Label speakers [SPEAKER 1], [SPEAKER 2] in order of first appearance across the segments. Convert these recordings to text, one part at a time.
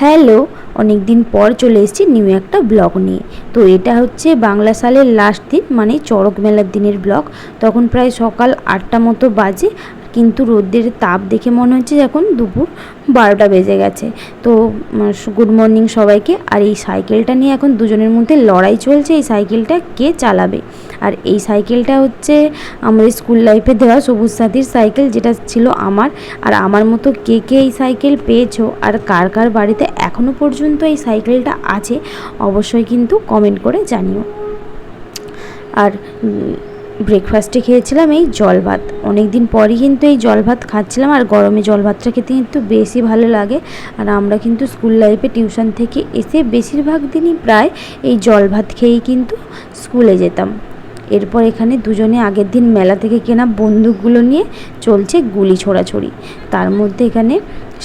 [SPEAKER 1] Hello অনেক দিন পর চলে এসেছি নিউ একটা ব্লগ নিয়ে। তো এটা হচ্ছে বাংলা সালের লাস্ট দিন মানে চড়ক মেলার দিনের ব্লগ তখন প্রায় সকাল আটটা মতো বাজে, কিন্তু রোদ্রের তাপ দেখে মনে হচ্ছে এখন দুপুর বারোটা বেজে গেছে। তো গুড মর্নিং সবাইকে। আর এই সাইকেলটা নিয়ে এখন দুজনের মধ্যে লড়াই চলছে, এই সাইকেলটা কে চালাবে? আর এই সাইকেলটা হচ্ছে আমাদের স্কুল লাইফে দেওয়া সবুজ সাথীর সাইকেল, যেটা ছিল আমার। আর আমার মতো কে কে এই সাইকেল পেয়েছ? আর কার কার বাড়িতে এখনও পর্যন্ত এই সাইকেলটা আছে, অবশ্যই কিন্তু কমেন্ট করে জানিও। আর ব্রেকফাস্টে খেয়েছিলাম এই জল ভাত। অনেক দিন পরই কিন্তু এই জল ভাত খাচ্ছিলাম, আর গরমে জল ভাতটা খেতে কিন্তু বেশি ভালো লাগে। আর আমরা কিন্তু স্কুল লাইফে টিউশন থেকে এসে বেশিরভাগ দিনই প্রায় এই জল ভাত খেয়েই কিন্তু স্কুলে যেতাম। এরপর এখানে দুজনে আগের দিন মেলা থেকে কেনা বন্দুকগুলো নিয়ে চলছে গুলি ছোড়াছড়ি। তার মধ্যে এখানে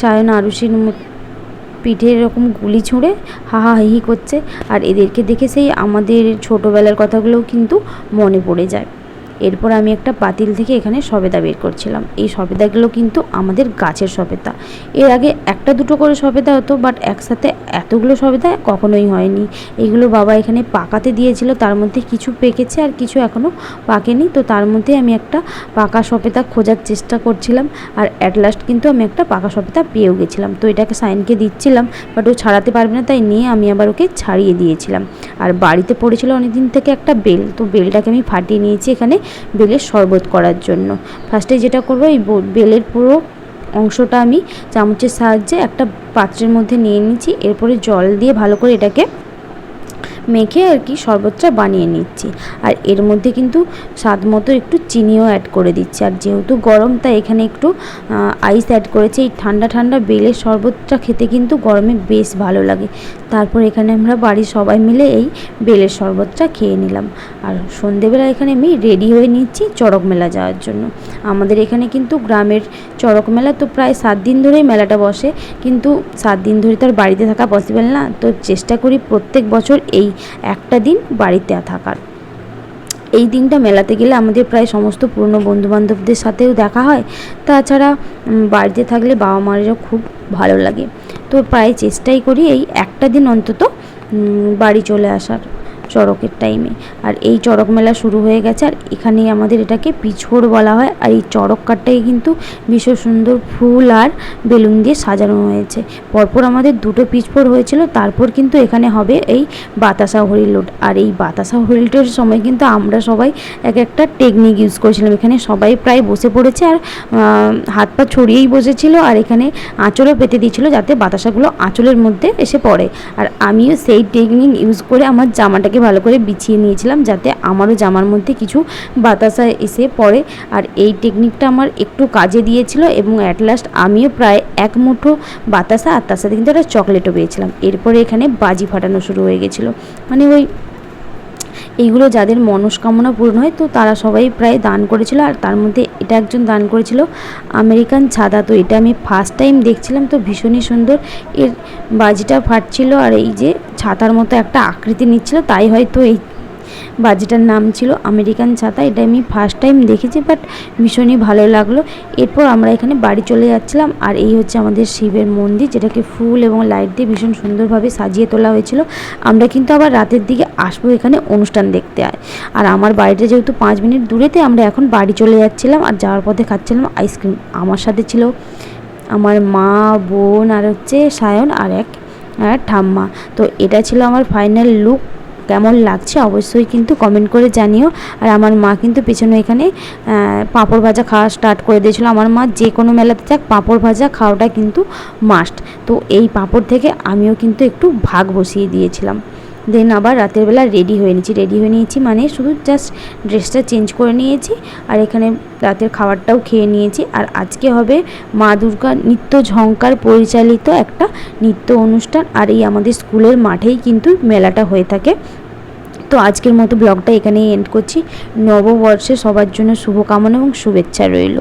[SPEAKER 1] সায়ন আরুষির পিঠে এরকম গুলি ছুঁড়ে হাহাহি হা করছে। আর এদেরকে দেখে সেই আমাদের ছোটোবেলার কথাগুলোও কিন্তু মনে পড়ে যায়। এরপর আমি একটা পাতিল থেকে এখানে সবেদা বের করছিলাম। এই সবেদাগুলো কিন্তু আমাদের গাছের সবেদা। এর আগে একটা দুটো করে সবেদা হতো বাট একসাথে এতগুলো সবেদা কখনোই হয়নি। এইগুলো বাবা এখানে পাকাতে দিয়েছিল, তার মধ্যে কিছু পেকেছে আর কিছু এখনও পাকেনি। তো তার মধ্যে আমি একটা পাকা সবেদা খোঁজার চেষ্টা করছিলাম আর অ্যাট লাস্ট কিন্তু আমি একটা পাকা সবেদা পেয়েও গেছিলাম। তো এটাকে সাইনকে দিচ্ছিলাম বাট ও ছাড়াতে পারবে না, তাই নিয়ে আমি আবার ওকে ছাড়িয়ে দিয়েছিলাম। আর বাড়িতে পড়েছিল অনেকদিন থেকে একটা বেল, তো বেলটাকে আমি ফাটিয়ে নিয়েছি এখানে। বেলের শরবত করার জন্য। ফার্স্টে যেটা করব, এই বেলের পুরো অংশটা আমি চামচের সাহায্যে একটা পাত্রের মধ্যে নিয়ে নিচ্ছি। এরপরে জল দিয়ে ভালো করে এটাকে মেখে আর কি শরবতটা বানিয়ে নিচ্ছি। আর এর মধ্যে কিন্তু স্বাদ মতো একটু চিনিও অ্যাড করে দিচ্ছি। আর যেহেতু গরম, তাই এখানে একটু আইস অ্যাড করেছি। এই ঠান্ডা ঠান্ডা বেলের শরবতটা খেতে কিন্তু গরমে বেশ ভালো লাগে। তারপর এখানে আমরা বাড়ির সবাই মিলে এই বেলের শরবতটা খেয়ে নিলাম। আর সন্ধেবেলা এখানে আমি রেডি হয়ে নিচ্ছি চড়ক মেলা যাওয়ার জন্য। আমাদের এখানে কিন্তু গ্রামের চড়ক মেলা তো প্রায় সাত দিন ধরেই মেলাটা বসে। কিন্তু সাত দিন ধরে তো আর বাড়িতে থাকা পসিবল না। তো চেষ্টা করি প্রত্যেক বছর এই একটা দিন বাড়িতে থাকার। এই দিনটা মেলাতে গেলে আমাদের প্রায় সমস্ত পুরনো বন্ধুবান্ধবদের সাথেও দেখা হয়। তাছাড়া বাড়িতে থাকলে বাবা মায়েরও খুব ভালো লাগে। তো প্রায় চেষ্টাই করি এই একটা দিন অন্তত বাড়ি চলে আসার। চড়কের টাইমে আর এই চড়ক মেলা শুরু হয়ে গেছে, আর এখানে আমাদের এটাকে পিছড় বলা হয়। আর এই চড়ক কাঠটাকে কিন্তু ভীষণ সুন্দর ফুল আর বেলুন দিয়ে সাজানো হয়েছে। পরপর আমাদের দুটো পিছফোড় হয়েছিল, তারপর কিন্তু এখানে হবে এই বাতাসা হরিলোড আর এই বাতাসা হরিলোডের সময় কিন্তু আমরা সবাই এক একটা টেকনিক ইউজ করেছিলাম। এখানে সবাই প্রায় বসে পড়েছে আর হাত পা ছড়িয়েই বসেছিল আর এখানে আঁচলও পেতে দিয়েছিল যাতে বাতাসাগুলো আঁচলের মধ্যে এসে পড়ে। আর আমিও সেই টেকনিক ইউজ করে আমার জামাটাকে জামাটাকে ভালো করে বিছিয়ে নিয়েছিলাম যাতে আমারও জামার মধ্যে কিছু বাতাসা এসে পড়ে। আর এই টেকনিকটা আমার একটু কাজে দিয়েছিল এবং অ্যাট লাস্ট আমিও প্রায় এক মুঠো বাতাসা আর তার সাথে কিন্তু একটা চকলেটও পেয়েছিলাম। এরপরে এখানে বাজি ফাটানো শুরু হয়ে গেছিল। মানে ওই এইগুলো যাদের মনস্কামনা পূর্ণ হয়, তো তারা সবাই প্রায় দান করেছিল। আর তার মধ্যে এটা একজন দান করেছিল, আমেরিকান ছাদা তো এটা আমি ফার্স্ট টাইম দেখছিলাম, তো ভীষণই সুন্দর। এর বাজিটা ফাটছিল, আর এই যে ছাতার মতো একটা আকৃতি নিচ্ছিল, তাই হয়তো এই বাজিটার নাম ছিল আমেরিকান ছাতা। এটা আমি ফার্স্ট টাইম দেখেছি বাট ভীষণই ভালো লাগল। এরপর আমরা এখানে বাড়ি চলে যাচ্ছিলাম, আর এই হচ্ছে আমাদের শিবের মন্দির, যেটাকে ফুল এবং লাইট দিয়ে ভীষণ সুন্দরভাবে সাজিয়ে তোলা হয়েছিল। আমরা কিন্তু আবার রাতের দিকে আসব এখানে অনুষ্ঠান দেখতে। আর আমার বাড়িটা যেহেতু পাঁচ মিনিট দূরেতে, আমরা এখন বাড়ি চলে যাচ্ছিলাম আর যাওয়ার পথে খাচ্ছিলাম আইসক্রিম আমার সাথে ছিল আমার মা, বোন আর হচ্ছে সায়ন আর এক, আর ঠাম্মা। তো এটা ছিল আমার ফাইনাল লুক কেমন লাগছে অবশ্যই কিন্তু কমেন্ট করে জানিও। আর আমার মা কিন্তু পেছনে এখানে পাঁপড় ভাজা খাওয়া স্টার্ট করে দিয়েছিলো। আমার মা যে কোনো মেলাতে যাক, পাঁপড় ভাজা খাওয়াটা কিন্তু মাস্ট তো এই পাঁপড় থেকে আমিও কিন্তু একটু ভাগ বসিয়ে দিয়েছিলাম। দেন আবার রাতের বেলা রেডি হয়ে নিয়েছি। রেডি হয়ে নিয়েছি মানে শুধু জাস্ট ড্রেসটা চেঞ্জ করে নিয়েছি। আর এখানে রাতের খাবারটাও খেয়ে নিয়েছি। আর আজকে হবে মা দুর্গা নৃত্য ঝঙ্কার পরিচালিত একটা নৃত্য অনুষ্ঠান। আর এই আমাদের স্কুলের মাঠেই কিন্তু মেলাটা হয়ে থাকে। তো আজকের মতো ব্লগটা এখানেই এন্ড করছি। নববর্ষে সবার জন্য শুভকামনা এবং শুভেচ্ছা রইল।